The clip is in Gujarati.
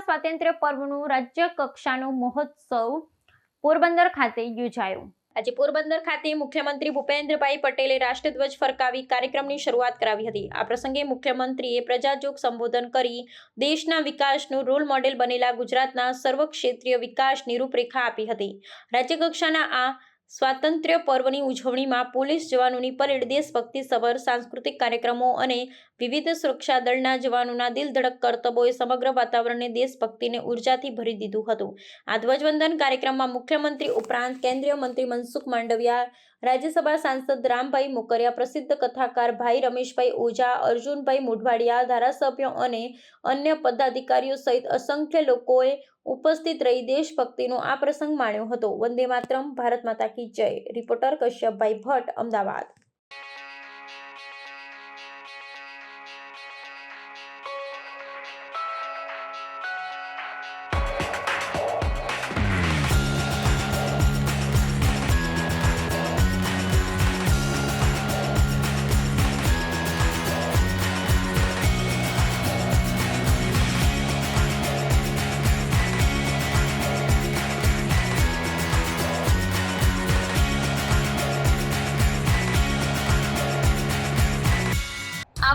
સ્વાતંત્ર્ય પર્વનું રાજ્ય કક્ષાનો મહોત્સવ પોરબંદર ખાતે યોજાયો. આજે પોરબંદર ખાતે મુખ્યમંત્રી ભૂપેન્દ્રભાઈ પટેલે રાષ્ટ્રધ્વજ ફરકાવી કાર્યક્રમની શરૂઆત કરાવી હતી. આ પ્રસંગે મુખ્યમંત્રીએ પ્રજાજોગ સંબોધન કરી દેશના વિકાસનું રોલ મોડેલ બનેલા ગુજરાતના સર્વક્ષેત્રીય વિકાસની રૂપરેખા આપી હતી. રાજ્યકક્ષાના આ સ્વાતંત્ર્ય પર્વની ઉજવણીમાં પોલીસ જવાનોની પરેડ, દેશભક્તિ સભર, સાંસ્કૃતિક કાર્યક્રમો અને વિવિધ સુરક્ષા દળના જવાનોના દિલ ધડક કરતબોએ સમગ્ર વાતાવરણને દેશભક્તિને ઉર્જાથી ભરી દીધું હતું. આ ધ્વજવંદન કાર્યક્રમમાં મુખ્યમંત્રી ઉપરાંત કેન્દ્રીય મંત્રી મનસુખ માંડવિયા, રાજ્યસભા સાંસદ રામભાઈ મોકરિયા, પ્રસિદ્ધ કથાકાર ભાઈ રમેશભાઈ ઓઝા, અર્જુનભાઈ મોઢવાડિયા, ધારાસભ્યો અને અન્ય પદાધિકારીઓ સહિત અસંખ્ય લોકોએ ઉપસ્થિત રહી દેશભક્તિનો આ પ્રસંગ માણ્યો હતો. વંદે માતરમ, ભારત માતા કી જય. રિપોર્ટર કશ્યપભાઈ ભટ્ટ, અમદાવાદ.